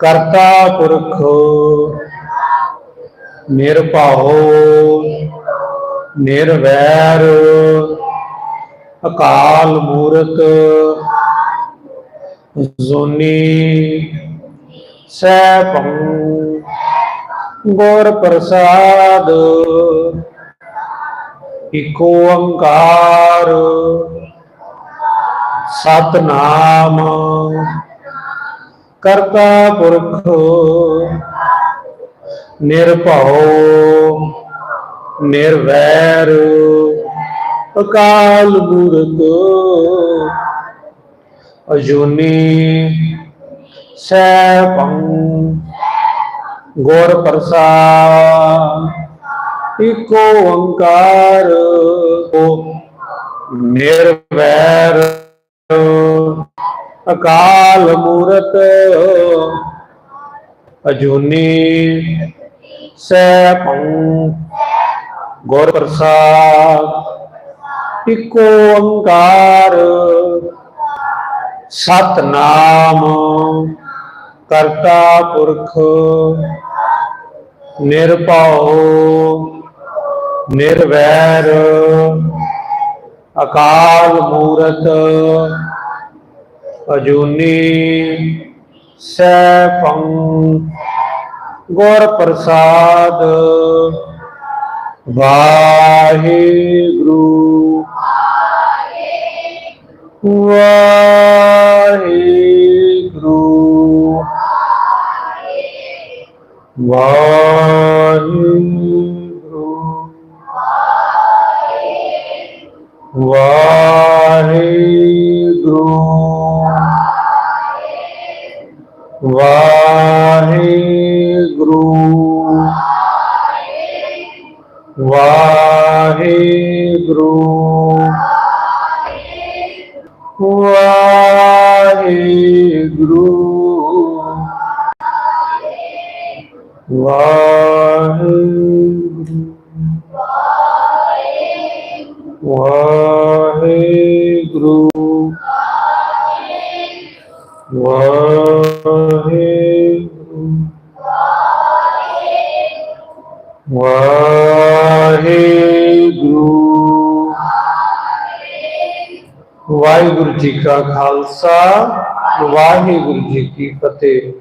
ਕਰਤਾ ਪੁਰਖ ਨਿਰਭਉ ਨਿਰਵੈਰ ਅਕਾਲ ਮੂਰਤ ਜ਼ੋਨੀ ਸੈਭੰ ਗੁਰ ਪ੍ਰਸਾਦ ਇਕ ਓੰਕਾਰ ਸਤਨਾਮ ਕਰਤਾ ਪੁਰਖ ਨਿਰਭਉ ਨਿਰਵੈਰ ਅਕਾਲ ਮੂਰਤ ਅਜੂਨੀ ਸੈਭੰ ਗੁਰ ਪ੍ਰਸਾਦ ਇਕ ਓੰਕਾਰ ਓ ਨਿਰਵੈਰ। ਅਕਾਲ ਮੂਰਤ। ਅਜੂਨੀ ਸੈਭੰ ਗੁਰ ਪ੍ਰਸਾਦ ਇਕ ਓੰਕਾਰ। ਸਤਨਾਮ ਕਰਤਾ ਪੁਰਖ। ਨਿਰਭਉ, ਨਿਰਵੈਰ। ਅਕਾਲ ਮੂਰਤ। ਅਜੂਨੀ ਸੈਭੰ ਗੁਰ ਪ੍ਰਸਾਦ ਵਾਹਿਗੁਰੂ। ਵਾਹਿਗੁਰੂ। ਵਾਹਿਗੁਰੂ। ਵਾਹਿਗੁਰੂ। الله ਵਾਹਿਗੁਰੂ ਜੀ ਕਾ ਖਾਲਸਾ, ਵਾਹਿਗੁਰੂ ਜੀ ਕੀ ਫਤਿਹ।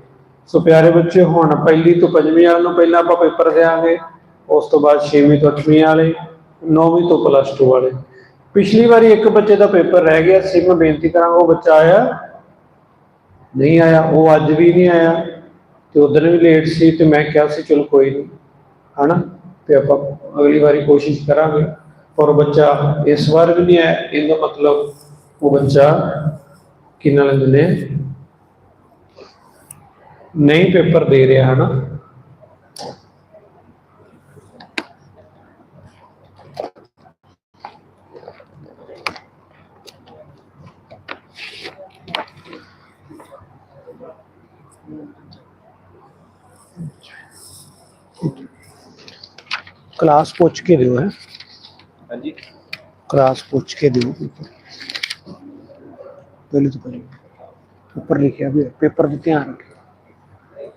ਸੋ ਪਿਆਰੇ ਬੱਚੇ, ਹੁਣ ਪਹਿਲੀ ਤੋਂ ਪੰਜਵੀਂ ਵਾਲੇ ਨੂੰ ਪਹਿਲਾਂ ਆਪਾਂ ਪੇਪਰ ਦੇਾਂਗੇ ਉਸ ਤੋਂ ਬਾਅਦ 6ਵੀਂ ਤੋਂ 8ਵੀਂ ਵਾਲੇ 9ਵੀਂ ਤੋਂ ਪਲੱਸ 2 ਵਾਲੇ। ਪਿਛਲੀ ਵਾਰੀ ਇੱਕ ਬੱਚੇ ਦਾ ਪੇਪਰ ਰਹਿ ਗਿਆ ਸੀ ਮੈਂ ਬੇਨਤੀ ਕਰਾਂਗਾ, ਉਹ ਬੱਚਾ ਆਇਆ? ਨਹੀਂ ਆਇਆ, ਉਹ ਅੱਜ ਵੀ ਨਹੀਂ ਆਇਆ, ਤੇ ਉਦੋਂ ਵੀ ਲੇਟ ਸੀ, ਤੇ ਮੈਂ ਕਿਹਾ ਸੀ, ਚਲੋ ਕੋਈ ਨਹੀਂ, ਹਨਾ? ਤੇ ਆਪਾਂ ਅਗਲੀ ਵਾਰੀ ਕੋਸ਼ਿਸ਼ ਕਰਾਂਗੇ, ਪਰ ਉਹ ਬੱਚਾ ਇਸ ਵਾਰ ਵੀ ਨਹੀਂ ਆਇਆ, ਇਹਦਾ ਮਤਲਬ वो बच्चा कि नहीं पेपर दे रहा है ना? क्लास पूछ के दो है। हाँ क्लास पूछ के दो पेपर ਪਹਿਲੇ ਤੋਂ ਪਹਿਲੇ ਉੱਪਰ ਲਿਖਿਆ ਵੀ, ਪੇਪਰ ਦਾ ਧਿਆਨ ਰੱਖਿਓ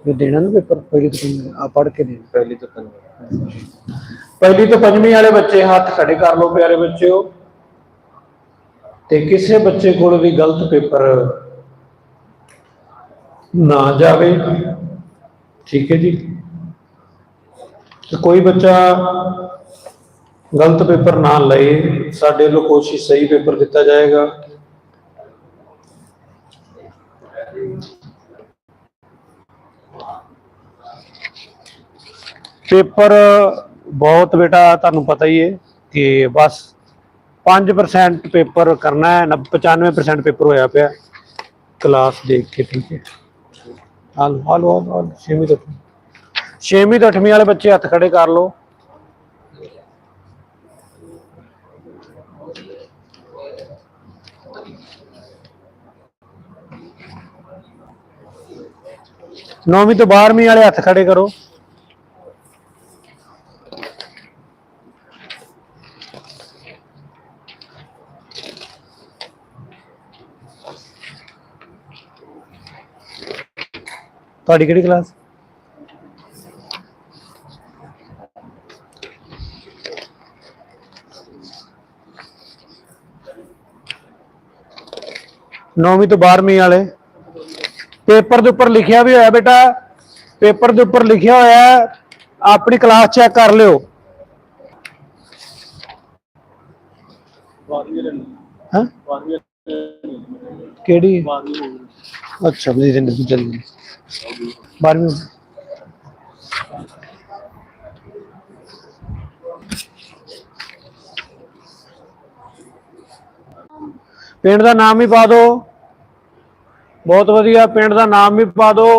ਜੇ ਦੇਣਾ ਨਾ ਪੇਪਰ, ਪਹਿਲੇ ਤੋਂ ਪਹਿਲੇ ਆ ਪੜ੍ਹ ਕੇ ਦੇਣਾ। ਪਹਿਲੀ ਤੋਂ ਪੰਜਵੀਂ ਪਹਿਲੀ ਤੋਂ ਪੰਜਵੀਂ ਵਾਲੇ ਬੱਚੇ ਹੱਥ ਖੜੇ ਕਰ ਲਓ ਪਿਆਰੇ ਬੱਚਿਓ। ਤੇ ਕਿਸੇ ਬੱਚੇ ਕੋਲ ਵੀ ਗਲਤ ਪੇਪਰ ਨਾ ਜਾਵੇ। ਠੀਕ ਹੈ ਜੀ। ਤੇ ਕੋਈ ਬੱਚਾ ਗਲਤ ਪੇਪਰ ਨਾ ਲਏ, ਸਾਡੇ ਵੱਲੋਂ ਕੋਸ਼ਿਸ਼ ਸਹੀ ਪੇਪਰ ਦਿੱਤਾ ਜਾਏਗਾ। ਪੇਪਰ ਬਹੁਤ ਬੇਟਾ, ਤੁਹਾਨੂੰ ਪਤਾ ਹੀ ਹੈ ਕਿ ਬਸ 5% ਪੇਪਰ ਕਰਨਾ ਹੈ 90 95% ਪੇਪਰ ਹੋਇਆ ਪਿਆ ਕਲਾਸ ਦੇਖ ਕੇ ਠੀਕ ਹੈ। ਹਾਲ ਹਾਲ ਹਾਲ ਛੇਵੀਂ ਤੋਂ ਛੇਵੀਂ ਤੋਂ 8ਵੀਂ ਵਾਲੇ ਬੱਚੇ ਹੱਥ ਖੜੇ ਕਰ ਲਓ। ਨੌਵੀਂ ਤੋਂ 12ਵੀਂ ਵਾਲੇ ਹੱਥ ਖੜੇ ਕਰੋ। ਤੁਹਾਡੀ ਕਿਹੜੀ ਕਲਾਸ? ਨੌਵੀਂ ਤੋਂ 12ਵੀਂ ਵਾਲੇ। ਪੇਪਰ ਦੇ ਉੱਪਰ ਲਿਖਿਆ ਵੀ ਹੋਇਆ ਬੇਟਾ। ਪੇਪਰ ਦੇ ਉੱਪਰ ਲਿਖਿਆ ਹੋਇਆ ਹੈ, ਆਪਣੀ ਕਲਾਸ ਚੈੱਕ ਕਰ ਲਿਓ। ਹਾਂ? ਕਿਹੜੀ? ਅੱਛਾ ਬਜੀ ਰਿੰਦਰ ਦੀ ਚੱਲ ਗਈ। 12ਵੀਂ ਪਿੰਡ ਦਾ ਨਾਮ ਵੀ ਪਾ ਦਿਓ ਬਹੁਤ ਵਧੀਆ ਪਿੰਡ ਦਾ ਨਾਮ ਵੀ ਪਾ ਦਿਓ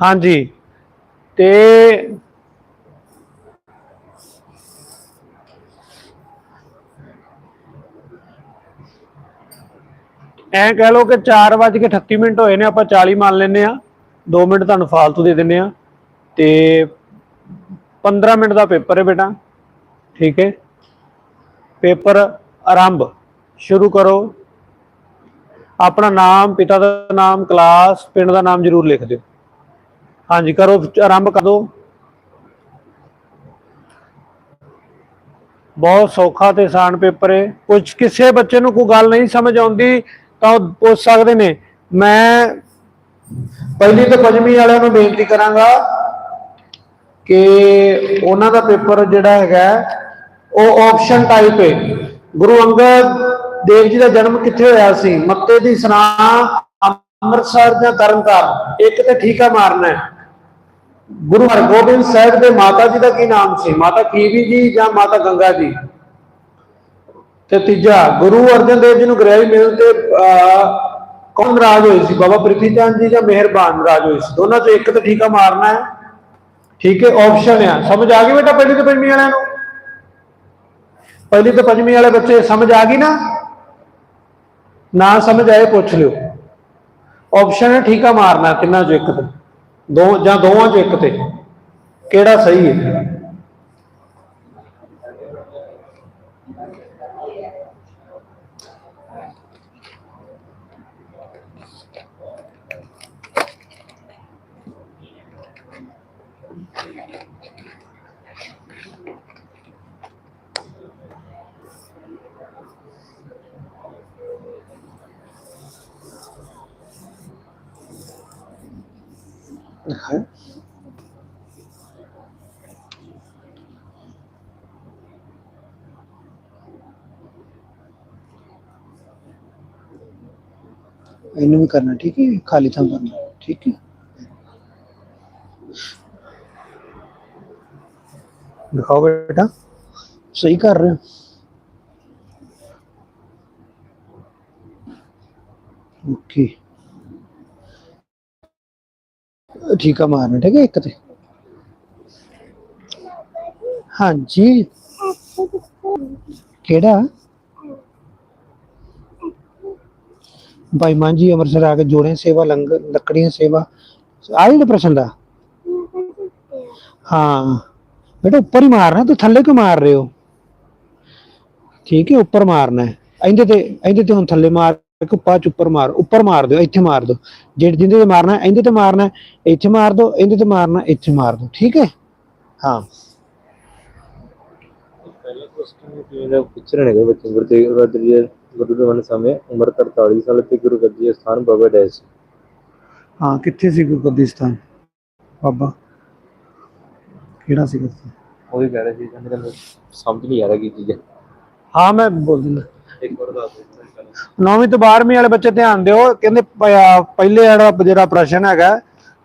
ਹਾਂਜੀ ਤੇ ਐ ਕਹਿ ਲਓ ਕਿ 4:38 ਮਿੰਟ ਹੋਏ ਨੇ, ਆਪਾਂ 40 ਮੰਨ ਲੈਨੇ ਆ 2 ਮਿੰਟ ਤੁਹਾਨੂੰ ਫਾਲਤੂ ਦੇ ਦਿੰਨੇ ਆ ਤੇ 15 ਮਿੰਟ ਦਾ ਪੇਪਰ ਹੈ ਬੇਟਾ। ਠੀਕ ਹੈ। ਪੇਪਰ ਆਰੰਭ। ਸ਼ੁਰੂ ਕਰੋ। ਆਪਣਾ ਨਾਮ, ਪਿਤਾ ਦਾ ਨਾਮ, ਕਲਾਸ, ਪਿੰਡ ਦਾ ਨਾਮ ਜ਼ਰੂਰ ਲਿਖ ਦਿਓ। ਹਾਂਜੀ, ਕਰੋ, ਆਰੰਭ ਕਰ ਦਿਓ। ਬਹੁਤ ਸੌਖਾ ਤੇ ਆਸਾਨ ਪੇਪਰ ਹੈ। ਕੁਝ ਕਿਸੇ ਬੱਚੇ ਨੂੰ ਕੋਈ ਗੱਲ ਨਹੀਂ ਸਮਝ ਆਉਂਦੀ। ਤਾਂ ਉਹ ਪੁੱਛ ਸਕਦੇ ਨੇ। ਮੈਂ ਪਹਿਲੀ ਤੋਂ ਪੰਜਵੀਂ ਵਾਲਿਆਂ ਨੂੰ ਬੇਨਤੀ ਕਰਾਂਗਾ ਕਿ ਉਹਨਾਂ ਦਾ ਪੇਪਰ ਜਿਹੜਾ ਹੈਗਾ, ਉਹ ਆਪਸ਼ਨ ਟਾਈਪ ਹੈ। ਗੁਰੂ ਅੰਗਦ ਦੇਵ ਜੀ ਦਾ ਜਨਮ ਕਿੱਥੇ ਹੋਇਆ ਸੀ? ਮੱਤੇ ਦੀ ਸਨਾ ਅੰਮ੍ਰਿਤਸਰ ਜਾਂ ਤਰਨਤਾਰਨ। ਇੱਕ ਤੇ ਠੀਕਾ ਮਾਰਨਾ ਹੈ। ਗੁਰੂ ਹਰਗੋਬਿੰਦ ਸਾਹਿਬ ਦੇ ਮਾਤਾ ਜੀ ਦਾ ਕੀ ਨਾਮ ਸੀ? ਮਾਤਾ ਕੀਵੀ ਜੀ ਜਾਂ ਮਾਤਾ ਗੰਗਾ ਜੀ? ਤੇ ਤੀਜਾ, ਗੁਰੂ ਅਰਜਨ ਦੇਵ ਜੀ ਨੂੰ ਗ੍ਰਹਿ ਮਿਲਣ ਤੇ ਕੌਣ ਰਾਜ ਹੋਏ ਸੀ? ਬਾਬਾ ਪ੍ਰਿਥੀ ਚੰਦ ਜੀ ਜਾਂ ਮਿਹਰਬਾਨ ਰਾਜ ਹੋਏ ਸੀ? ਦੋਨਾਂ ਚੋਂ ਇੱਕ ਤੇ ਠੀਕਾ ਮਾਰਨਾ ਹੈ। ਠੀਕ ਹੈ ਆਪਸ਼ਨ ਆ। ਸਮਝ ਆ ਗਈ ਬੇਟਾ ਪਹਿਲੀ ਤੋਂ ਪੰਜਵੀਂ ਵਾਲਿਆਂ ਨੂੰ? ਪਹਿਲੀ ਤੇ ਪੰਜਵੀਂ ਵਾਲੇ ਬੱਚੇ, ਸਮਝ ਆ ਗਈ ਨਾ? ਨਾ ਸਮਝ ਆਏ, ਪੁੱਛ ਲਿਓ। ਆਪਸ਼ਨ ਹੈ ਠੀਕਾ ਮਾਰਨਾ ਕਿੰਨਾ ਤਿੰਨਾਂ ਚੋਂ ਇੱਕ ਤੇ। ਦੋ ਜਾਂ ਦੋਵਾਂ ਚੋਂ ਇੱਕ ਤੇ। ਕਿਹੜਾ ਸਹੀ ਹੈ? ਹੈ ਇਹਨੂੰ ਵੀ ਕਰਨਾ ਠੀਕ ਹੈ ਖਾਲੀ ਥਾਂ ਭਰਨਾ ਠੀਕ ਹੈ ਦਿਖਾਓ ਬੇਟਾ ਸਹੀ ਕਰ ਰਹੇ ਹੋ ਓਕੇ ਠੀਕ ਆ ਮਾਰਨਾ ਠੀਕ ਹੈ ਇੱਕ ਤੇ ਹਾਂਜੀ ਕਿਹੜਾ ਭਾਈ ਮਾਂਜੀ ਅੰਮ੍ਰਿਤਸਰ ਆ ਕੇ ਜੋੜੇ ਸੇਵਾ ਲੰਗਰ ਲੱਕੜੀਆਂ ਸੇਵਾ ਆ ਜਿਹੜਾ ਪ੍ਰਸ਼ਨ ਦਾ ਹਾਂ ਬੇਟਾ ਉੱਪਰ ਹੀ ਮਾਰਨਾ ਤੂੰ ਥੱਲੇ ਕਿਉਂ ਮਾਰ ਰਹੇ ਹੋ ਠੀਕ ਹੈ ਉੱਪਰ ਮਾਰਨਾ ਹੈ ਇਹਦੇ ਤੇ ਇਹਦੇ ਤੇ ਹੁਣ ਥੱਲੇ ਮਾਰ ਕੇ ਦੇਖੋ ਪਾਚ ਉੱਪਰ ਮਾਰ ਉੱਪਰ ਮਾਰ ਦਿਓ ਇੱਥੇ ਮਾਰ ਦਿਓ। ਜਿਹੜੇ ਜਿੰਦੇ ਤੇ ਮਾਰਨਾ ਇਹਦੇ ਤੇ ਮਾਰਨਾ ਇੱਥੇ ਮਾਰ ਦਿਓ ਇਹਦੇ ਤੇ ਮਾਰਨਾ ਇੱਥੇ ਮਾਰ ਦਿਓ ਠੀਕ ਹੈ? ਹਾਂ। ਬਾਬਾ ਕਿਹੜਾ ਸੀ ਕਿੱਥੇ ਉਹ ਵੀ ਕਹਿ ਰਹੇ ਸੀ ਕਹਿੰਦੇ ਸਮਝ ਨਹੀਂ ਆ ਰਹੀ ਕੀ ਚੀਜ਼ ਹੈ। ਹਾਂ ਮੈਂ ਬੋਲ ਦਿੰਦਾ। ਇੱਕ ਵਾਰ ਦੱਸ ਦਿੰਦਾ 9ਵੀਂ ਤੋਂ 12ਵੀਂ ਵਾਲੇ ਬੱਚੇ ਧਿਆਨ ਦਿਓ, ਕਹਿੰਦੇ ਪਹਿਲੇ ਜਿਹੜਾ ਜਿਹੜਾ ਪ੍ਰਸ਼ਨ ਹੈਗਾ,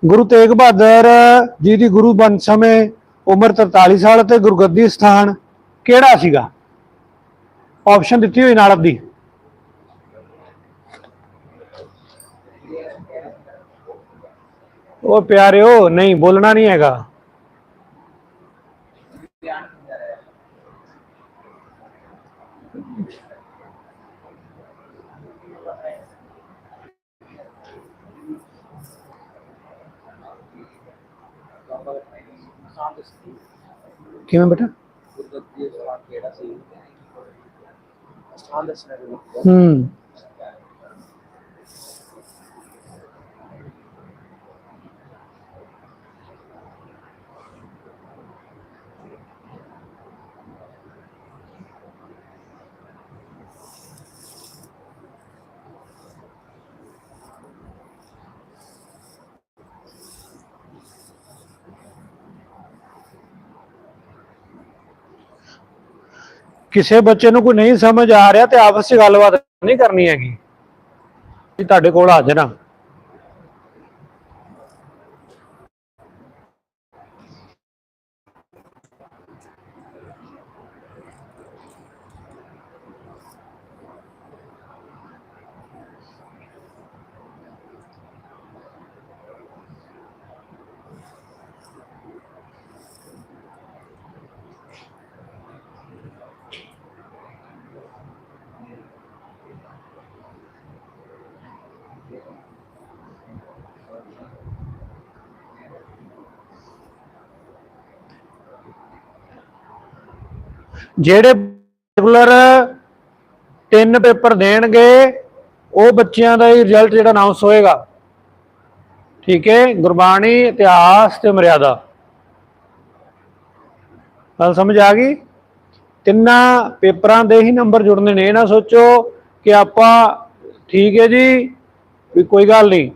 ਗੁਰੂ ਤੇਗ ਬਹਾਦਰ ਜੀ ਦੀ ਗੁਰੂ ਬਣ ਸਮੇਂ ਉਮਰ 43 ਸਾਲ ਤੇ ਗੁਰਗੱਦੀ ਸਥਾਨ ਕਿਹੜਾ ਸੀਗਾ? ਆਪਸ਼ਨ ਦਿੱਤੀ ਹੋਈ ਨਾਲ ਆਪਦੀ। ਉਹ ਪਿਆਰਿਓ, ਨਹੀਂ, ਬੋਲਣਾ ਨਹੀਂ ਹੈਗਾ। ਕਿਵੇਂ ਬੇਟਾ? ਹੂੰ। ਕਿਸੇ ਬੱਚੇ ਨੂੰ ਕੋਈ ਨਹੀਂ ਸਮਝ ਆ ਰਿਹਾ ਤੇ ਆਪਸ ਵਿੱਚ ਗੱਲਬਾਤ ਨਹੀਂ ਕਰਨੀ ਹੈਗੀ। ਜੀ ਤੁਹਾਡੇ ਕੋਲ ਹਾਜ਼ਰ ਹਾਂ ਜਿਹੜੇ ਰੈਗੂਲਰ ਤਿੰਨ ਪੇਪਰ ਦੇਣਗੇ, ਉਹ ਬੱਚਿਆਂ ਦਾ ਹੀ ਰਿਜ਼ਲਟ ਜਿਹੜਾ ਅਨਾਉਂਸ ਹੋਏਗਾ। ਠੀਕ ਹੈ, ਗੁਰਬਾਣੀ, ਇਤਿਹਾਸ ਤੇ ਮਰਿਆਦਾ। ਗੱਲ ਸਮਝ ਆ ਗਈ? ਤਿੰਨਾਂ ਪੇਪਰਾਂ ਦੇ ਹੀ ਨੰਬਰ ਜੁੜਨੇ ਨੇ, ਇਹ ਨਾ ਸੋਚੋ ਕਿ ਆਪਾਂ ਠੀਕ ਹੈ ਜੀ, ਵੀ ਕੋਈ ਗੱਲ ਨਹੀਂ,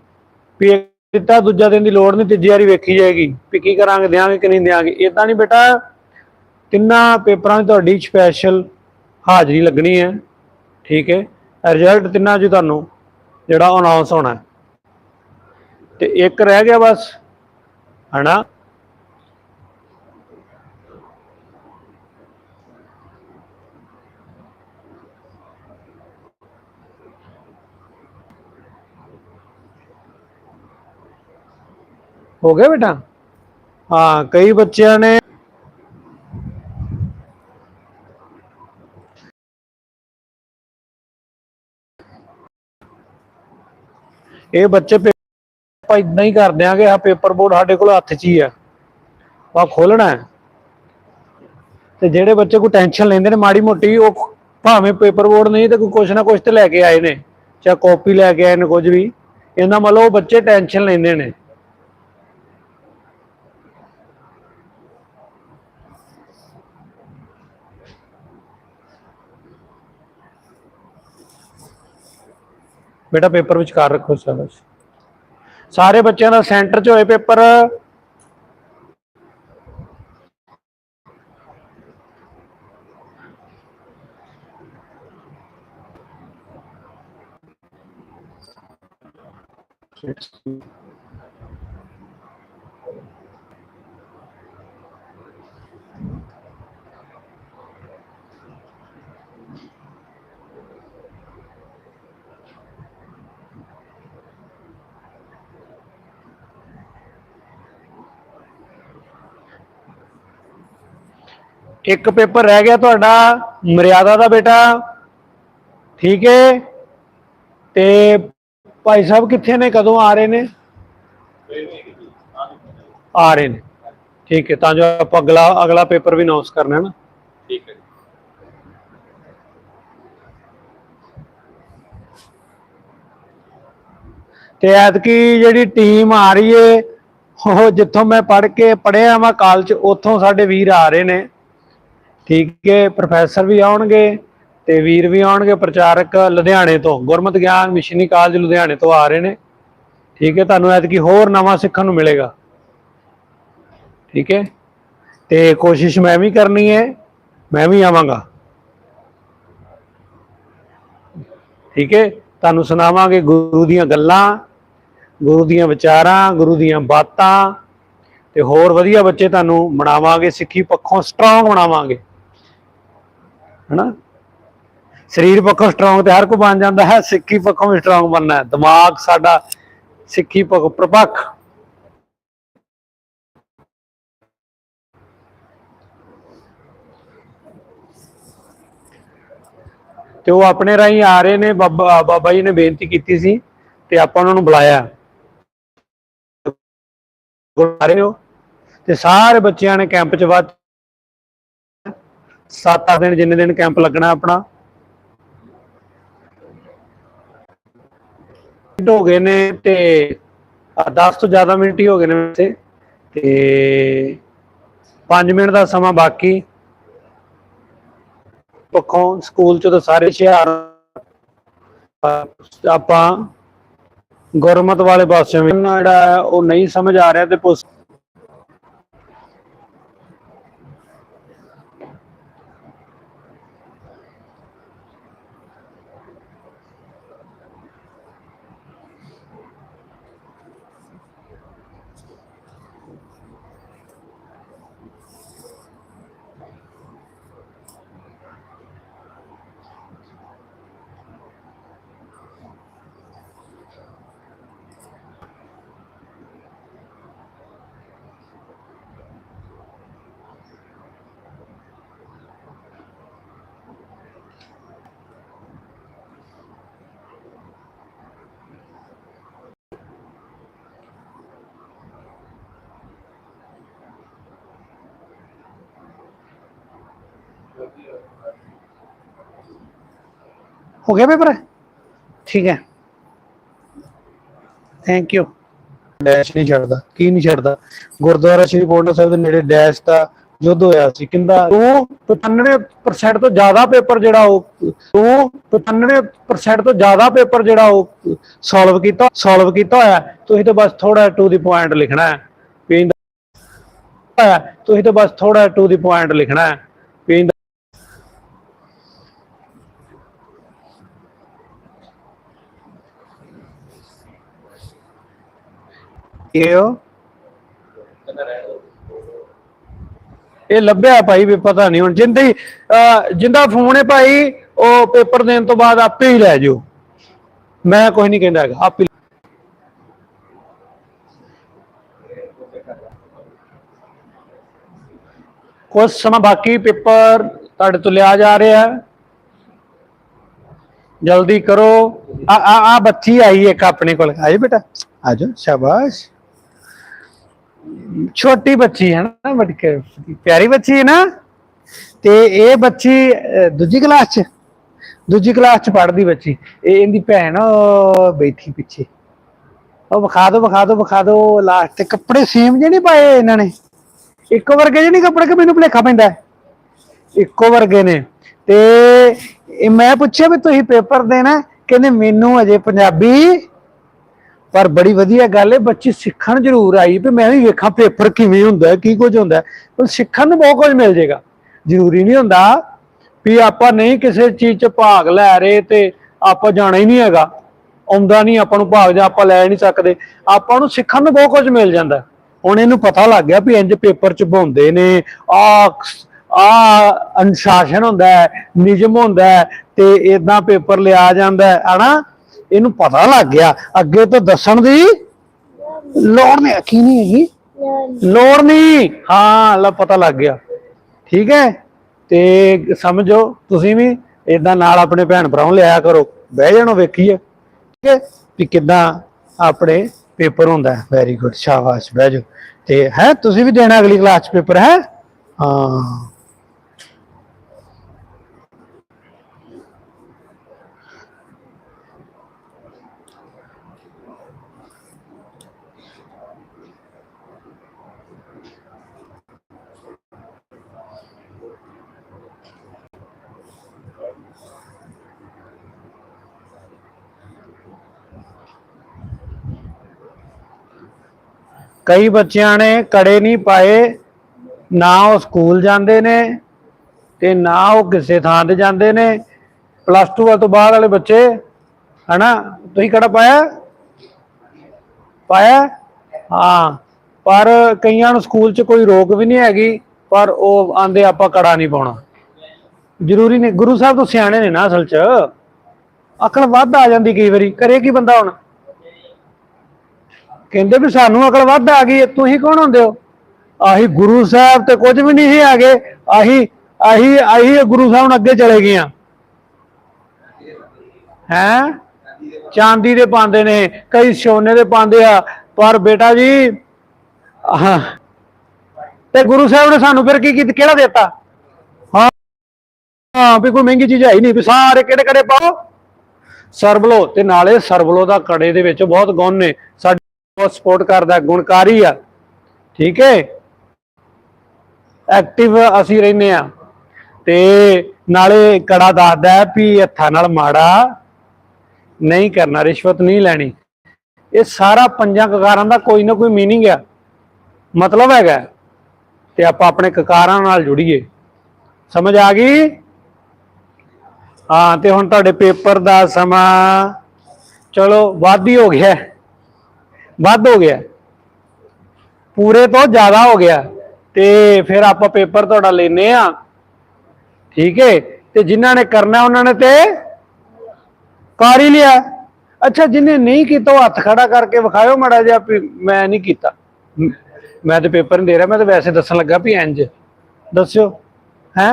ਵੀ ਦਿੱਤਾ, ਦੂਜਾ ਦਿਨ ਦੀ ਲੋੜ ਨਹੀਂ, ਤੀਜੀ ਵਾਰੀ ਵੇਖੀ ਜਾਏਗੀ, ਵੀ ਕੀ ਕਰਾਂਗੇ, ਦਿਆਂਗੇ ਕਿ ਨਹੀਂ ਦਿਆਂਗੇ। ਇਦਾਂ ਨਹੀਂ ਬੇਟਾ ਤਿੰਨਾਂ ਪੇਪਰਾਂ 'ਚ ਤੁਹਾਡੀ ਸਪੈਸ਼ਲ ਹਾਜ਼ਰੀ ਲੱਗਣੀ ਹੈ? ਠੀਕ ਹੈ। ਰਿਜ਼ਲਟ ਤਿੰਨਾਂ 'ਚ ਤੁਹਾਨੂੰ ਜਿਹੜਾ ਅਨਾਉਂਸ ਹੋਣਾ ਹੈ। ਤੇ ਇੱਕ ਰਹਿ ਗਿਆ ਬਸ। ਹਨਾ? ਹੋ ਗਿਆ ਬੇਟਾ? ਹਾਂ, ਕਈ ਬੱਚਿਆਂ ਨੇ ਇਹ ਬੱਚੇ ਪੇ- ਆਪਾਂ ਇਦਾਂ ਹੀ ਕਰ ਦਿਆਂਗੇ ਆ ਪੇਪਰ ਬੋਰਡ ਸਾਡੇ ਕੋਲ ਹੱਥ 'ਚ ਹੀ ਆ। ਆ ਖੋਲਣਾ ਤੇ ਜਿਹੜੇ ਬੱਚੇ ਕੋਈ ਟੈਨਸ਼ਨ ਲੈਂਦੇ ਨੇ, ਮਾੜੀ ਮੋਟੀ, ਉਹ ਭਾਵੇਂ ਪੇਪਰ ਬੋਰਡ ਨਹੀਂ ਤੇ ਕੋਈ ਕੁਛ ਨਾ ਕੁਛ ਤੇ ਲੈ ਕੇ ਆਏ ਨੇ, ਚਾਹੇ ਕਾਪੀ ਲੈ ਕੇ ਆਏ ਨੇ ਕੁਝ ਵੀ। ਇਹਨਾਂ ਮਤਲਬ ਉਹ ਬੱਚੇ ਟੈਨਸ਼ਨ ਲੈਂਦੇ ਨੇ। ਬੇਟਾ ਪੇਪਰ ਵਿਚਕਾਰ ਰੱਖੋ ਸ਼ਾਬਾਸ਼ ਸਾਰੇ ਬੱਚਿਆਂ ਦਾ ਸੈਂਟਰ 'ਚ ਹੋਏ ਪੇਪਰ। ਇੱਕ ਪੇਪਰ ਰਹਿ ਗਿਆ ਤੁਹਾਡਾ ਮਰਿਆਦਾ ਦਾ ਬੇਟਾ। ਠੀਕ ਹੈ ਤੇ ਭਾਈ ਸਾਹਿਬ ਕਿੱਥੇ ਨੇ? ਕਦੋਂ ਆ ਰਹੇ ਨੇ? ਆ ਰਹੇ ਨੇ। ਠੀਕ ਹੈ ਤਾਂ ਜੋ ਆਪਾਂ ਅਗਲਾ ਅਗਲਾ ਪੇਪਰ ਵੀ ਅਨਾਉਂਸ ਕਰਨਾ ਹੈ ਨਾ। ਠੀਕ ਹੈ ਤੇ ਐਤਕੀ ਜਿਹੜੀ ਟੀਮ ਆ ਰਹੀ ਏ ਉਹ ਜਿੱਥੋਂ ਮੈਂ ਪੜ੍ਹ ਕੇ ਪੜ੍ਹਿਆ ਮੈਂ ਕਾਲਜ ਉੱਥੋਂ ਸਾਡੇ ਵੀਰ ਆ ਰਹੇ ਨੇ। ਠੀਕ ਹੈ, ਪ੍ਰੋਫੈਸਰ ਵੀ ਆਉਣਗੇ ਤੇ ਵੀਰ ਵੀ ਆਉਣਗੇ ਪ੍ਰਚਾਰਕ ਲੁਧਿਆਣੇ ਤੋਂ। ਗੁਰਮਤਿ ਗਿਆਨ ਮਿਸ਼ਨੀ ਕਾਲਜ ਲੁਧਿਆਣੇ ਤੋਂ ਆ ਰਹੇ ਨੇ। ਠੀਕ ਹੈ, ਤੁਹਾਨੂੰ ਐਤਕੀ ਹੋਰ ਨਵਾਂ ਸਿੱਖਣ ਨੂੰ ਮਿਲੇਗਾ। ਠੀਕ ਹੈ, ਤੇ ਕੋਸ਼ਿਸ਼ ਮੈਂ ਵੀ ਕਰਨੀ ਹੈ, ਮੈਂ ਵੀ ਆਵਾਂਗਾ। ਠੀਕ ਹੈ, ਤੁਹਾਨੂੰ ਸੁਣਾਵਾਂਗੇ ਗੁਰੂ ਦੀਆਂ ਗੱਲਾਂ, ਗੁਰੂ ਦੀਆਂ ਵਿਚਾਰਾਂ, ਗੁਰੂ ਦੀਆਂ ਬਾਤਾਂ, ਤੇ ਹੋਰ ਵਧੀਆ ਬੱਚੇ ਤੁਹਾਨੂੰ ਬਣਾਵਾਂਗੇ, ਸਿੱਖੀ ਪੱਖੋਂ ਸਟਰੋਂਗ ਬਣਾਵਾਂਗੇ। ਹੈਨਾ? ਸਰੀਰ ਪੱਖੋਂ ਸਟਰੋਂਗ ਤੇ ਹਰ ਕੋਈ ਬਣ ਜਾਂਦਾ ਹੈ, ਸਿੱਖੀ ਪੱਖੋਂ ਵੀ ਸਟਰੋਂਗ ਬਣਨਾ ਹੈ। ਦਿਮਾਗ ਸਾਡਾ ਸਿੱਖੀ ਪੱਖ ਪ੍ਰਪੱਖ ਤੇ ਉਹ ਆਪਣੇ ਰਾਹੀਂ ਆ ਰਹੇ ਨੇ, ਬਾਬਾ ਬਾਬਾ ਜੀ ਨੇ ਬੇਨਤੀ ਕੀਤੀ ਸੀ ਤੇ ਆਪਾਂ ਉਹਨਾਂ ਨੂੰ ਬੁਲਾਇਆ। ਆ ਰਹੇ ਹੋ। ਤੇ ਸਾਰੇ ਬੱਚਿਆਂ ਨੇ ਕੈਂਪ 'ਚ ਵੱਧ ਸੱਤ ਅੱਠ ਦਿਨ ਜਿੰਨੇ ਦਿਨ ਕੈਂਪ ਲੱਗਣਾ ਆਪਣਾ। ਹੋ ਗਏ ਨੇ ਤੇ 10 ਤੋਂ ਜ਼ਿਆਦਾ ਮਿੰਟ ਹੀ ਹੋ ਗਏ ਨੇ ਵੈਸੇ। ਤੇ 5 ਮਿੰਟ ਦਾ ਸਮਾਂ ਬਾਕੀ। ਪੱਖੋਂ ਸਕੂਲ ਚੋਂ ਤਾਂ ਸਾਰੇ ਹੁਸ਼ਿਆਰ ਆਪਾਂ ਗੁਰਮਤ ਵਾਲੇ ਪਾਸੇ ਜਿਹੜਾ ਉਹ ਨਹੀਂ ਸਮਝ ਆ ਰਿਹਾ ਤੇ ਪੁੱਛ ਹੋ ਗਿਆ ਪੇਪਰ? ਠੀਕ ਹੈ। ਥੈਂਕ ਯੂ ਡੈਸ਼ ਨਹੀਂ ਛੱਡਦਾ। ਕੀ ਨਹੀਂ ਛੱਡਦਾ? ਗੁਰਦੁਆਰਾ ਸ਼੍ਰੀ ਪੌਂਡਾ ਸਾਹਿਬ ਦੇ ਨੇੜੇ ਡੈਸ਼ ਦਾ ਯੁੱਧ ਹੋਇਆ ਸੀ। ਕਿੰਦਾ? ਉਹ 95% ਤੋਂ ਜ਼ਿਆਦਾ ਪੇਪਰ ਜਿਹੜਾ ਉਹ ਉਹ 95% ਤੋਂ ਜ਼ਿਆਦਾ ਪੇਪਰ ਜਿਹੜਾ ਉਹ ਸੋਲਵ ਕੀਤਾ ਸੋਲਵ ਕੀਤਾ ਹੋਇਆ। ਤੁਸੀਂ ਤਾਂ ਬਸ ਥੋੜਾ ਟੂ ਦੀ ਪੁਆਇੰਟ ਲਿਖਣਾ ਹੈ। ਤੁਸੀਂ ਤਾਂ ਬਸ ਥੋੜਾ ਟੂ ਦੀ ਪੁਆਇੰਟ ਲਿਖਣਾ ਹੈ ਵੀ ਇਹਦਾ- ਇਹ ਉਹ ਇਹ ਲੱਭਿਆ ਭਾਈ ਵੀ ਪਤਾ ਨਹੀਂ ਹੁਣ। ਜਿੰਦੀ, ਅਹ, ਜਿੰਦਾ ਫੋਨ ਹੈ ਭਾਈ, ਉਹ ਪੇਪਰ ਦੇਣ ਤੋਂ ਬਾਅਦ ਆਪੇ ਹੀ ਲੈ ਜਾਓ ਮੈਂ ਕੋਈ ਨਹੀਂ ਕਹਿੰਦਾ ਹੈਗਾ, ਆਪੇ ਕੁਝ ਸਮਾਂ ਬਾਕੀ ਪੇਪਰ ਤੁਹਾਡੇ ਤੋਂ ਲਿਆ ਜਾ ਰਿਹਾ। ਹੈ ਜਲਦੀ ਕਰੋ। ਆ ਆ ਆ ਬੱਚੀ ਆਈ ਇੱਕ ਆਪਣੇ ਕੋਲ। ਆਜੋ ਬੇਟਾ। ਆਜੋ ਸ਼ਾਬਾਸ਼। ਛੋਟੀ ਬੱਚੀ ਹੈ ਨਾ ਬੜੀ ਪਿਆਰੀ ਬੱਚੀ ਹੈ ਨਾ, ਤੇ ਇਹ ਬੱਚੀ ਦੂਜੀ ਕਲਾਸ ਚ, ਦੂਜੀ ਕਲਾਸ ਚ ਪੜ੍ਹਦੀ ਬੱਚੀ। ਇਹ ਇਹਦੀ ਭੈਣ ਬੈਠੀ ਪਿੱਛੇ। ਉਹ ਵਿਖਾ ਦੋ ਵਿਖਾ ਦੋ ਵਿਖਾ ਦੋ ਲਾਸਟ ਤੇ ਕੱਪੜੇ ਸੇਮ ਜੇ ਨਹੀਂ ਪਾਏ ਇਹਨਾਂ ਨੇ। ਇੱਕੋ ਵਰਗੇ ਜੇ ਨਹੀਂ ਕੱਪੜੇ ਕਿ ਮੈਨੂੰ ਭੁਲੇਖਾ ਪੈਂਦਾ ਇੱਕੋ ਵਰਗੇ ਨੇ। ਤੇ ਮੈਂ ਪੁੱਛਿਆ ਵੀ ਤੁਸੀਂ ਪੇਪਰ ਦੇਣਾ ਕਹਿੰਦੇ ਮੈਨੂੰ ਅਜੇ ਪੰਜਾਬੀ ਪਰ ਬੜੀ ਵਧੀਆ ਗੱਲ ਹੈ, ਬੱਚੀ ਸਿੱਖਣ ਜ਼ਰੂਰ ਆਈ ਵੀ ਮੈਂ ਵੀ ਵੇਖਾਂ ਪੇਪਰ ਕਿਵੇਂ ਹੁੰਦਾ ਕੀ ਕੁਝ ਹੁੰਦਾ ਪਰ ਸਿੱਖਣ ਨੂੰ ਬਹੁਤ ਕੁਝ ਮਿਲ ਜਾਏਗਾ। ਜ਼ਰੂਰੀ ਨਹੀਂ ਹੁੰਦਾ ਵੀ ਆਪਾਂ ਨਹੀਂ ਕਿਸੇ ਚੀਜ਼ 'ਚ ਭਾਗ ਲੈ ਰਹੇ ਤੇ ਆਪਾਂ ਜਾਣਾ ਹੀ ਨਹੀਂ ਹੈਗਾ। ਆਉਂਦਾ ਨਹੀਂ, ਆਪਾਂ ਨੂੰ ਭਾਗ ਜਾਂ ਆਪਾਂ ਲੈ ਨਹੀਂ ਸਕਦੇ। ਆਪਾਂ ਨੂੰ ਸਿੱਖਣ ਨੂੰ ਬਹੁਤ ਕੁਝ ਮਿਲ ਜਾਂਦਾ ਹੁਣ ਇਹਨੂੰ ਪਤਾ ਲੱਗ ਗਿਆ ਵੀ ਇੰਜ ਪੇਪਰ 'ਚ ਪਾਉਂਦੇ ਨੇ ਆ ਆ ਅਨੁਸ਼ਾਸਨ ਹੁੰਦਾ ਹੈ, ਨਿਯਮ ਹੁੰਦਾ ਹੈ ਤੇ ਇਦਾਂ ਪੇਪਰ ਲਿਆ ਜਾਂਦਾ ਹੈ, ਹਨਾ? ਇਹਨੂੰ ਪਤਾ ਲੱਗ ਗਿਆ। ਅੱਗੇ ਤੋਂ ਦੱਸਣ ਦੀ ਲੋੜ ਨਹੀਂ ਕੀ ਨਹੀਂ ਹੈਗੀ। ਲੋੜ ਨਹੀਂ। ਹਾਂ, ਲਾ ਪਤਾ ਲੱਗ ਗਿਆ। ਠੀਕ ਹੈ? ਤੇ ਸਮਝੋ, ਤੁਸੀਂ ਵੀ ਇਦਾਂ ਨਾਲ ਆਪਣੇ ਭੈਣ ਭਰਾਵਾਂ ਨੂੰ ਲਿਆਇਆ ਕਰੋ। ਬਹਿ ਜਾਣੋ, ਵੇਖੀਏ। ਠੀਕ ਹੈ? ਵੀ ਕਿਦਾਂ ਆਪਣੇ ਪੇਪਰ ਹੁੰਦਾ ਵੈਰੀ ਗੁੱਡ ਸ਼ਾਬਾਸ਼, ਬਹਿ ਜਾਓ। ਤੇ ਹੈ, ਤੁਸੀਂ ਵੀ ਦੇਣਾ ਅਗਲੀ ਕਲਾਸ ਚ ਪੇਪਰ, ਹੈ? ਹਾਂ। ਕਈ ਬੱਚਿਆਂ ਨੇ ਕੜੇ ਨਹੀਂ ਪਾਏ, ਨਾ ਉਹ ਸਕੂਲ ਜਾਂਦੇ ਨੇ ਤੇ ਨਾ ਉਹ ਕਿਸੇ ਥਾਂ ਤੇ ਜਾਂਦੇ ਨੇ। ਪਲੱਸ 2 ਤੋਂ ਬਾਅਦ ਵਾਲੇ ਬੱਚੇ, ਹਨਾ, ਤੁਸੀਂ ਕੜਾ ਪਾਇਆ? ਪਾਇਆ? ਹਾਂ, ਪਰ ਕਈਆਂ ਨੂੰ ਸਕੂਲ 'ਚ ਕੋਈ ਰੋਕ ਵੀ ਨਹੀਂ ਹੈਗੀ, ਪਰ ਉਹ ਆਂਦੇ ਆਪਾਂ ਕੜਾ ਨਹੀਂ ਪਾਉਣਾ। ਜ਼ਰੂਰੀ ਨਹੀਂ, ਗੁਰੂ ਸਾਹਿਬ ਤੋਂ ਸਿਆਣੇ ਨੇ ਨਾ ਅਸਲ 'ਚ। ਅਕਲ ਵੱਧ ਆ ਜਾਂਦੀ ਕਈ ਵਾਰੀ, ਕਰੇ ਕੀ ਬੰਦਾ ਹੁਣ? ਕਹਿੰਦੇ ਵੀ ਸਾਨੂੰ ਅਕਲ ਵੱਧ ਆ ਗਈ ਤੁਸੀਂ ਕੌਣ ਹੁੰਦੇ ਹੋ? ਆਹੀ ਗੁਰੂ ਸਾਹਿਬ ਤੇ ਕੁਝ ਵੀ ਨਹੀਂ ਸੀ ਹੈਗੇ ਆਹੀ ਆਹੀ ਆਹੀ ਗੁਰੂ ਸਾਹਿਬ ਨੂੰ ਅੱਗੇ ਚਲੇ ਗਏ ਆ ਹੈ? ਚਾਂਦੀ ਦੇ ਪਾਉਂਦੇ ਨੇ ਕਈ ਸੋਨੇ ਦੇ ਪਾਉਂਦੇ ਆ ਪਰ ਬੇਟਾ ਜੀ ਆਹ, ਤੇ ਗੁਰੂ ਸਾਹਿਬ ਨੇ ਸਾਨੂੰ ਫਿਰ ਕੀ ਕੀਤਾ ਕਿਹੜਾ ਦਿੱਤਾ? ਹਾਂ ਹਾਂ ਵੀ ਕੋਈ ਮਹਿੰਗੀ ਚੀਜ਼ ਹੈ ਹੀ ਨਹੀਂ ਵੀ ਸਾਰੇ ਕਿਹੜੇ ਕਿਹੜੇ ਪਾਓ? ਸਰਬਲੋ ਤੇ ਨਾਲੇ ਸਰਬਲੋ ਦਾ ਕੜੇ ਦੇ ਵਿੱਚ ਬਹੁਤ ਗੁਣ ਨੇ। ਸਾਡੀ ਬਹੁਤ ਸਪੋਰਟ ਕਰਦਾ, ਗੁਣਕਾਰੀ ਆ। ਠੀਕ ਹੈ? ਐਕਟਿਵ ਅਸੀਂ ਰਹਿੰਦੇ ਆ ਤੇ ਨਾਲੇ ਕੜਾ ਦੱਸਦਾ ਵੀ ਹੱਥਾਂ ਨਾਲ ਮਾੜਾ ਨਹੀਂ ਕਰਨਾ, ਰਿਸ਼ਵਤ ਨਹੀਂ ਲੈਣੀ। ਇਹ ਸਾਰਾ ਪੰਜਾਂ ਕਕਾਰਾਂ ਦਾ ਕੋਈ ਨਾ ਕੋਈ ਮੀਨਿੰਗ ਆ। ਮਤਲਬ ਹੈਗਾ। ਤੇ ਆਪਾਂ ਆਪਣੇ ਕਕਾਰਾਂ ਨਾਲ ਜੁੜੀਏ। ਸਮਝ ਆ ਗਈ? ਹਾਂ, ਤੇ ਹੁਣ ਤੁਹਾਡੇ ਪੇਪਰ ਦਾ ਸਮਾਂ ਚਲੋ, ਵੱਧ ਹੀ ਹੋ ਗਿਆ। ਵੱਧ ਹੋ ਗਿਆ। ਪੂਰੇ ਤੋਂ ਜ਼ਿਆਦਾ ਹੋ ਗਿਆ। ਤੇ ਫਿਰ ਆਪਾਂ ਪੇਪਰ ਤੁਹਾਡਾ ਲੈਨੇ ਆ। ਠੀਕ ਹੈ ਤੇ ਜਿਨ੍ਹਾਂ ਨੇ ਕਰਨਾ, ਉਹਨਾਂ ਨੇ ਤੇ ਕਰ ਹੀ ਲਿਆ। ਅੱਛਾ, ਜਿਨੇ ਨਹੀਂ ਕੀਤਾ, ਉਹ ਹੱਥ ਖੜਾ ਕਰਕੇ ਵਿਖਾਇਓ ਮੜਾ ਜਿਹਾ ਵੀ ਮੈਂ ਨਹੀਂ ਕੀਤਾ। ਮੈਂ ਤੇ ਪੇਪਰ ਨਹੀਂ ਦੇ ਰਿਹਾ, ਮੈਂ ਤਾਂ ਵੈਸੇ ਦੱਸਣ ਲੱਗਾ ਵੀ ਇੰਜ ਦੱਸਿਓ, ਹੈ?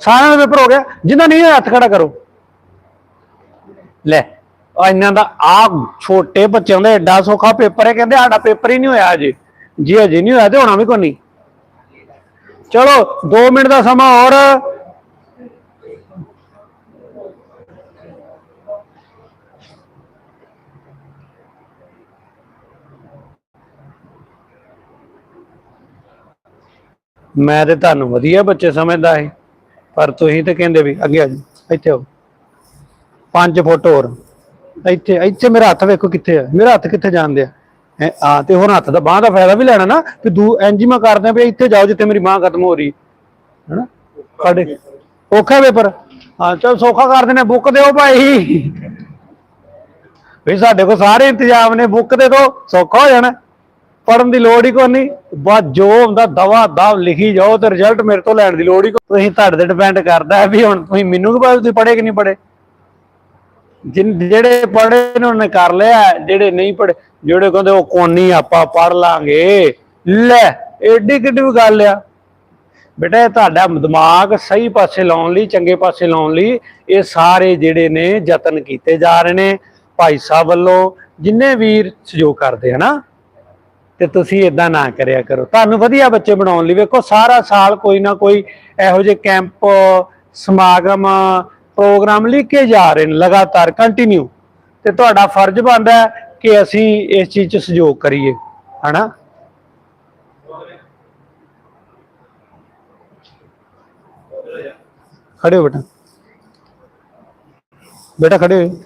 ਸਾਰਿਆਂ ਦਾ ਪੇਪਰ ਹੋ ਗਿਆ। ਜਿਨ੍ਹਾਂ ਨਹੀਂ ਹੋਇਆ, ਹੱਥ ਖੜਾ ਕਰੋ। ਲੈ ਇਹਨਾਂ ਦਾ ਆ ਛੋਟੇ ਬੱਚਿਆਂ ਦਾ ਐਡਾ ਸੌਖਾ ਪੇਪਰ ਹੈ, ਕਹਿੰਦੇ ਸਾਡਾ ਪੇਪਰ ਹੀ ਨਹੀਂ ਹੋਇਆ ਅਜੇ ਜੀ ਅਜੇ ਨਹੀਂ ਹੋਇਆ ਤੇ ਹੋਣਾ ਵੀ ਕੋਈ ਨਹੀਂ ਚਲੋ 2 ਮਿੰਟ ਦਾ ਸਮਾਂ ਹੋਰ। ਮੈਂ ਤੇ ਤੁਹਾਨੂੰ ਵਧੀਆ ਬੱਚੇ ਸਮਝਦਾ ਸੀ, ਪਰ ਤੁਸੀਂ ਤੇ ਕਹਿੰਦੇ ਵੀ ਅੱਗੇ ਆ ਜਾਓ, ਇੱਥੇ ਆਓ। 5 ਫੁੱਟ ਹੋਰ। ਇੱਥੇ ਇੱਥੇ ਮੇਰਾ ਹੱਥ ਵੇਖੋ ਕਿੱਥੇ ਆ। ਮੇਰਾ ਹੱਥ ਕਿੱਥੇ ਜਾਂਦੇ ਆ? ਆ ਤੇ ਹੁਣ ਹੱਥ ਦਾ ਬਾਹ ਦਾ ਫਾਇਦਾ ਵੀ ਲੈਣਾ ਨਾ, ਵੀ ਦੂ ਇੰਜ ਹੀ ਮੈਂ ਕਰਦਾ ਵੀ ਇੱਥੇ ਜਾਓ ਜਿੱਥੇ ਮੇਰੀ ਬਾਹ ਖਤਮ ਹੋ ਰਹੀ। ਹੈਨਾ ਸਾਡੇ ਔਖਾ ਪੇਪਰ ਹਾਂ, ਚਲ ਸੌਖਾ ਕਰ ਦਿੰਦੇ ਬੁੱਕ ਦਿਓ ਭਾਈ। ਵੀ ਸਾਡੇ ਕੋਲ ਸਾਰੇ ਇੰਤਜ਼ਾਮ ਨੇ, ਬੁੱਕ ਦੇ ਦੋ, ਸੌਖਾ ਹੋ ਜਾਣਾ। ਪੜਨ ਦੀ ਲੋੜ ਹੀ ਕੋਈ ਨਹੀਂ। ਬਸ ਜੋ ਹੁੰਦਾ ਦਵਾ ਦਵ ਲਿਖੀ ਜਾਓ ਤੇ ਰਿਜ਼ਲਟ ਮੇਰੇ ਤੋਂ ਲੈਣ ਦੀ ਲੋੜ ਹੀ ਕੋਈ ਤੁਸੀਂ ਤੁਹਾਡੇ ਤੇ ਡਿਪੈਂਡ ਕਰਦਾ ਹੈ ਵੀ ਹੁਣ ਤੁਸੀਂ ਮੈਨੂੰ ਕੀ ਪਤਾ ਤੁਸੀਂ ਪੜ੍ਹੇ ਕਿ ਨਹੀਂ ਪੜ੍ਹੇ। ਜਿਹੜੇ ਪੜ੍ਹੇ ਨੇ ਉਹਨੇ ਕਰ ਲਿਆ, ਜਿਹੜੇ ਨਹੀਂ ਪੜ੍ਹੇ, ਜਿਹੜੇ ਕਹਿੰਦੇ ਉਹ ਕੋਨੀ ਆਪਾਂ ਪੜ੍ਹ ਲਾਂਗੇ। ਲੈ, ਏਡੀ ਕਿੱਡੀ ਗੱਲ ਆ। ਬੇਟਾ ਤੁਹਾਡਾ ਦਿਮਾਗ ਸਹੀ ਪਾਸੇ ਲਾਉਣ ਲਈ, ਚੰਗੇ ਪਾਸੇ ਲਾਉਣ ਲਈ ਇਹ ਸਾਰੇ ਜਿਹੜੇ ਨੇ ਯਤਨ ਕੀਤੇ ਜਾ ਰਹੇ ਨੇ ਭਾਈ ਸਾਹਿਬ ਵੱਲੋਂ, ਜਿੰਨੇ ਵੀਰ ਸਹਿਯੋਗ ਕਰਦੇ ਹਨਾ ਤੇ ਤੁਸੀਂ ਇਦਾਂ ਨਾ ਕਰਿਆ ਕਰੋ। ਤੁਹਾਨੂੰ ਵਧੀਆ ਬੱਚੇ ਬਣਾਉਣ ਲਈ ਵੇਖੋ, ਸਾਰਾ ਸਾਲ ਕੋਈ ਨਾ ਕੋਈ ਇਹੋ ਜਿਹੇ ਕੈਂਪ, ਸਮਾਗਮ ਪ੍ਰੋਗਰਾਮ ਲਿਖੇ ਜਾ ਰਹੇ ਨੇ, ਲਗਾਤਾਰ ਕੰਟੀਨਿਊ ਤੇ ਤੁਹਾਡਾ ਫਰਜ਼ ਬਣਦਾ ਹੈ ਕਿ ਅਸੀਂ ਇਸ ਚੀਜ਼ 'ਚ ਸਹਿਯੋਗ ਕਰੀਏ, ਹਨਾ? ਖੜੇ ਹੋ ਬੇਟਾ। ਬੇਟਾ ਖੜੇ ਹੋ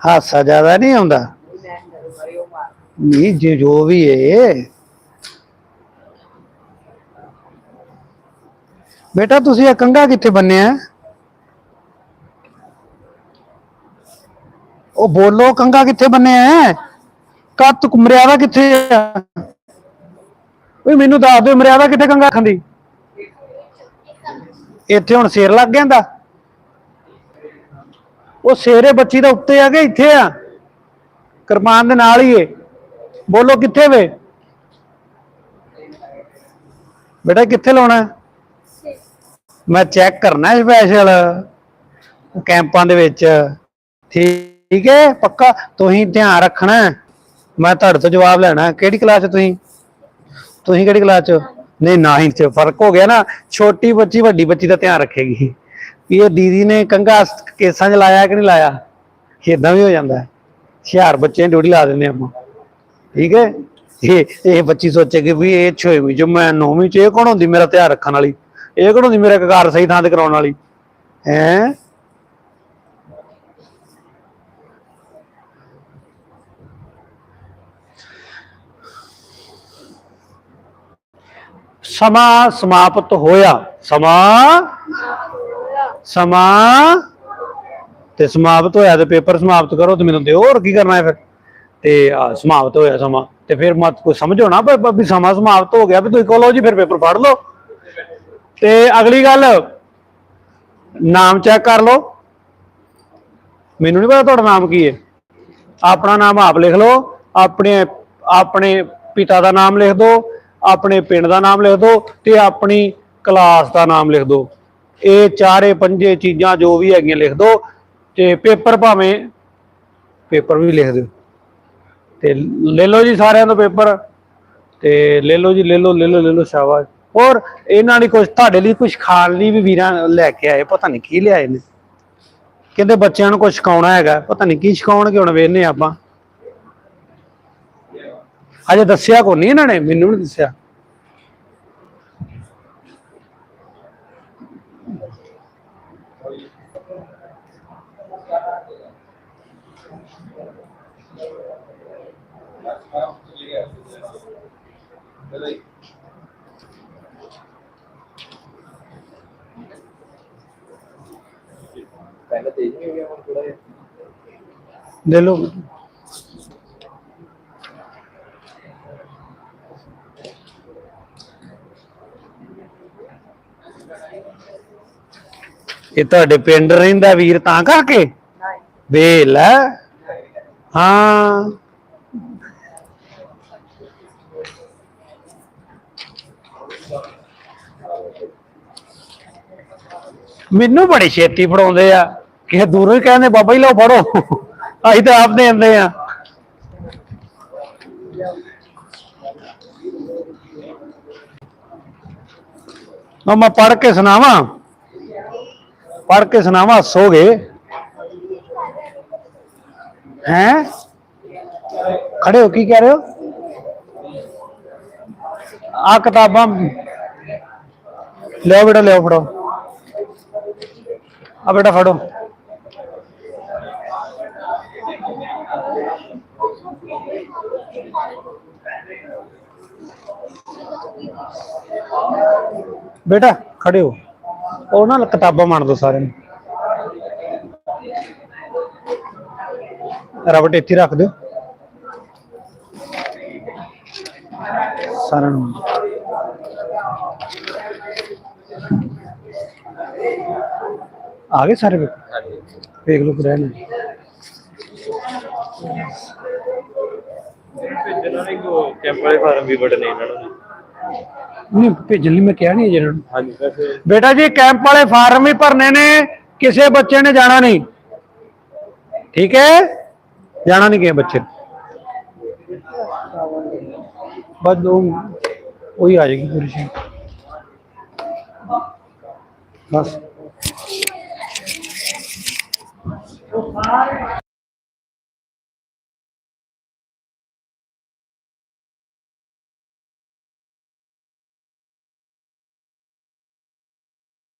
ਹਾਸਾ ਜ਼ਿਆਦਾ ਨਹੀਂ ਆਉਂਦਾ। ਨਹੀਂ, ਜੇ ਜੋ ਵੀ ਏ। ਬੇਟਾ, ਤੁਸੀਂ ਇਹ ਕੰਗਾ ਕਿੱਥੇ ਬੰਨਿਆ ਉਹ ਬੋਲੋ ਕੰਗਾ ਕਿੱਥੇ ਬੰਨਿਆ ਕੱਤ ਮਰਿਆਦਾ ਕਿੱਥੇ ਆ? ਓਏ, ਮੈਨੂੰ ਦੱਸ ਦਿਓ, ਮਰਿਆਦਾ ਕਿੱਥੇ ਕੰਗਾ ਖੰਦੀ ਇੱਥੇ ਹੁਣ ਸਿਰ ਲੱਗ ਜਾਂਦਾ। ਉਹ ਸੇਰੇ ਬੱਚੀ ਦਾ ਉੱਤੇ ਆ ਕਿ ਇੱਥੇ ਆ। ਕਿਰਪਾਨ ਦੇ ਨਾਲ ਹੀ ਏ। ਬੋਲੋ ਕਿੱਥੇ ਵੇ? ਬੇਟਾ, ਕਿੱਥੇ ਲਾਉਣਾ? ਮੈਂ ਚੈੱਕ ਕਰਨਾ ਸਪੈਸ਼ਲ ਕੈਂਪਾਂ ਦੇ ਵਿੱਚ। ਠੀਕ ਹੈ, ਪੱਕਾ? ਤੁਸੀਂ ਧਿਆਨ ਰੱਖਣਾ। ਮੈਂ ਤੁਹਾਡੇ ਤੋਂ ਜਵਾਬ ਲੈਣਾ। ਕਿਹੜੀ ਕਲਾਸ 'ਚ ਤੁਸੀਂ? ਤੁਸੀਂ ਕਿਹੜੀ ਕਲਾਸ 'ਚ? ਨਹੀਂ 9 ਚ ਫ਼ਰਕ ਹੋ ਗਿਆ ਨਾ। ਛੋਟੀ ਬੱਚੀ ਵੱਡੀ ਬੱਚੀ ਦਾ ਧਿਆਨ ਰੱਖੇਗੀ। ਵੀ ਇਹ ਦੀਦੀ ਨੇ ਕੰਗਾ ਕੇਸਾਂ 'ਚ ਲਾਇਆ ਕਿ ਨਹੀਂ ਲਾਇਆ? ਇਦਾਂ ਵੀ ਹੋ ਜਾਂਦਾ। ਹੈ ਹੁਸ਼ਿਆਰ ਬੱਚੇ ਡਿਊਟੀ ਲਾ ਦਿੰਦੇ ਆਪਾਂ। ਠੀਕ ਹੈ? ਇਹ ਇਹ ਬੱਚੀ ਸੋਚੇਗੀ ਵੀ ਇਹ ਛੇਵੀਂ ਚ ਮੈਂ ਨੌਵੀਂ ਚ ਇਹ ਕੌਣ ਹੁੰਦੀ ਮੇਰਾ ਧਿਆਨ ਰੱਖਣ ਵਾਲੀ? ਇਹ ਕੌਣ ਹੁੰਦੀ ਮੇਰਾ ਕਾਰ ਸਹੀ ਥਾਂ ਤੇ ਕਰਾਉਣ ਵਾਲੀ? ਹੈ? ਸਮਾਂ ਸਮਾਪਤ ਹੋਇਆ। ਸਮਾਂ ਸਮਾਂ ਤੇ ਸਮਾਪਤ ਹੋਇਆ ਤੇ ਪੇਪਰ ਸਮਾਪਤ ਕਰੋ ਤੇ ਮੈਨੂੰ ਦਿਓ, ਹੋਰ ਕੀ ਕਰਨਾ ਹੈ ਫਿਰ? ਤੇ, ਆ, ਸਮਾਪਤ ਹੋਇਆ ਸਮਾਂ। ਤੇ ਫਿਰ ਮਤ ਕੋਈ ਸਮਝੋ ਨਾ ਵੀ ਵੀ ਸਮਾਂ ਸਮਾਪਤ ਹੋ ਗਿਆ, ਵੀ ਤੁਸੀਂ ਕਹੋ ਜੀ, ਫਿਰ ਪੇਪਰ ਪੜ੍ਹ ਲਓ। ਤੇ ਅਗਲੀ ਗੱਲ, ਨਾਮ ਚੈੱਕ ਕਰ ਲਓ। ਮੈਨੂੰ ਨਹੀਂ ਪਤਾ ਤੁਹਾਡਾ ਨਾਮ ਕੀ ਹੈ ਆਪਣਾ ਨਾਮ ਆਪ ਲਿਖ ਲਓ, ਆਪਣੇ ਆਪਣੇ ਪਿਤਾ ਦਾ ਨਾਮ ਲਿਖ ਦਿਓ ਆਪਣੇ ਪਿੰਡ ਦਾ ਨਾਮ ਲਿਖ ਦਿਓ ਤੇ ਆਪਣੀ ਕਲਾਸ ਦਾ ਨਾਮ ਲਿਖ ਦਿਓ ਇਹ ਚਾਰੇ ਪੰਜੇ ਚੀਜ਼ਾਂ ਜੋ ਵੀ ਹੈਗੀਆਂ ਲਿਖ ਦਿਓ ਤੇ ਪੇਪਰ ਭਾਵੇਂ, ਪੇਪਰ ਵੀ ਲਿਖ ਦਿਓ। ਤੇ ਲੈ ਲਓ ਜੀ ਸਾਰਿਆਂ ਤੋਂ ਪੇਪਰ ਤੇ ਲੈ ਲਓ ਜੀ, ਲੈ ਲਓ ਲੈ ਲਓ ਲੈ ਲਓ, ਸ਼ਾਬਾਸ਼। ਹੋਰ, ਇਹਨਾਂ ਨੇ ਕੁਝ ਤੁਹਾਡੇ ਲਈ ਕੁਝ ਖਾਣ ਲਈ ਵੀ ਵੀਰਾਂ ਲੈ ਕੇ ਆਏ, ਪਤਾ ਨਹੀਂ ਕੀ ਲਿਆਏ ਨੇ। ਕਹਿੰਦੇ ਬੱਚਿਆਂ ਨੂੰ ਕੁਝ ਸਿਖਾਉਣਾ ਹੈਗਾ, ਪਤਾ ਨਹੀਂ ਕੀ ਸਿਖਾਉਣਗੇ, ਹੁਣ ਵੇਖਨੇ ਆਪਾਂ। ਅਜੇ ਦੱਸਿਆ ਕੋ ਨਹੀਂ ਇਹਨਾਂ ਨੇ, ਮੈਨੂੰ ਨਹੀਂ ਦੱਸਿਆ ਪਹਿਲਾਂ ਤੇਜ਼ ਨਹੀਂ ਹੋ ਗਿਆ ਹੁਣ ਥੋੜਾ ਜਿਹਾ ਲੈ ਲਓ। ਇਹ ਤੁਹਾਡੇ ਪਿੰਡ ਰਹਿੰਦਾ ਵੀਰ ਤਾਂ ਕਰਕੇ? ਵੇਲ। ਹਾਂ। ਮੈਨੂੰ ਬੜੀ ਛੇਤੀ ਫੜਾਉਂਦੇ ਆ। ਕਿ ਦੂਰੋਂ ਹੀ ਕਹਿੰਦੇ, ਬਾਬਾ ਹੀ ਲਓ ਫੜੋ। ਅਸੀਂ ਤਾਂ ਆਪ ਦੇ ਆਂਦੇ ਆ। ਨਾ ਮੈਂ ਪੜ ਕੇ ਸੁਣਾਵਾਂ। ਪੜ ਕੇ ਸੁਣਾਵਾਂ ਸੋਗੇ हैं ਖੜੇ ਹੋ, ਕੀ ਕਹਿ ਰਹੇ ਹੋ? ਆ ਕਿਤਾਬਾਂ। ਲਿਓ ਬੇਟਾ ਲਿਓ ਫੜੋ। ਆ ਬੇਟਾ ਫੜੋ। ਬੇਟਾ ਖੜੇ ਹੋ। ਉਹ ਨਾ ਕਿਤਾਬਾਂ ਮੰਨ ਦੋ ਸਾਰਿਆਂ ਨੂੰ। ਰਬਟ ਇੱਥੇ ਰੱਖ ਦਿਓ। ਸਾਰਿਆਂ ਨੂੰ। ਆ ਗਏ ਸਾਰੇ ਵੇਖ ਲਓ ਕਿ ਰਹਿਣਾ। ਇਹਨਾਂ ਨੇ ਕੋ ਕੈਂਪ ਵਾਲੇ ਫਾਰਮ ਵੀ ਬੜਨੇ ਇਹਨਾਂ ਨੂੰ। ਨਹੀਂ ਭੇਜਣ ਲਈ ਮੈਂ ਕਿਹਾ ਨਹੀਂ ਜਿਹਨਾਂ ਨੂੰ। ਹਾਂਜੀ ਵੈਸੇ ਬੇਟਾ ਜੀ ਕੈਂਪ ਵਾਲੇ ਫਾਰਮ ਹੀ ਭਰਨੇ ਨੇ ਕਿਸੇ ਬੱਚੇ ਨੇ ਜਾਣਾ ਨਹੀਂ। ਠੀਕ ਹੈ? ਜਾਣਾ ਨਹੀਂ ਕਿਸੇ ਬੱਚੇ ਨੇ। ਬਸ ਉਹ ਉਹੀ ਆ ਜਾਏਗੀ ਪੂਰੀ ਸੀ ਬਸ।